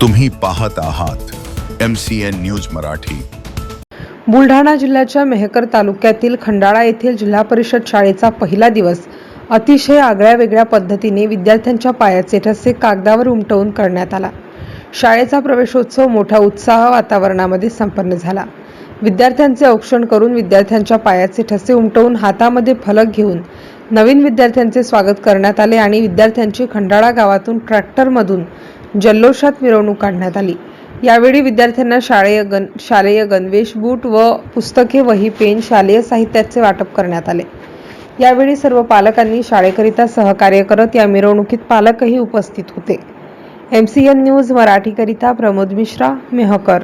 तुम्ही पाहत आहात M C N news Marathi. Buldhana जिल्ह्याच्या मेहकर तालुक्यातील खंडाळा येथील जिल्हा परिषद शाळेचा पहिला दिवस अतिशय आगळ्या वेगळ्या पद्धतीने विद्यार्थ्यांच्या पायाचे ठसे कागदावर उमटवून करण्यात आला. शाळेचा प्रवेशोत्सव मोठ्या उत्साह वातावरणामध्ये संपन्न झाला. विद्यार्थ्यांचे औक्षण करून विद्यार्थ्यांच्या पायाचे ठसे उमटवून हातामध्ये फलक घेऊन नवीन विद्यार्थ्यांचे स्वागत करण्यात आले आणि विद्यार्थ्यांची खंडाळा गावातून ट्रॅक्टरमधून जल्लोषात मिरवणूक काढण्यात आली. यावेळी विद्यार्थ्यांना शाळेय गण शालेय गणवेश बूट व पुस्तके वही पेन शालेय साहित्याचे वाटप करण्यात आले. यावेळी सर्व पालकांनी शाळेकरिता सहकार्य करत या मिरवणुकीत पालकही उपस्थित होते. एम सी एन न्यूज मराठीकरिता प्रमोद मिश्रा मेहकर.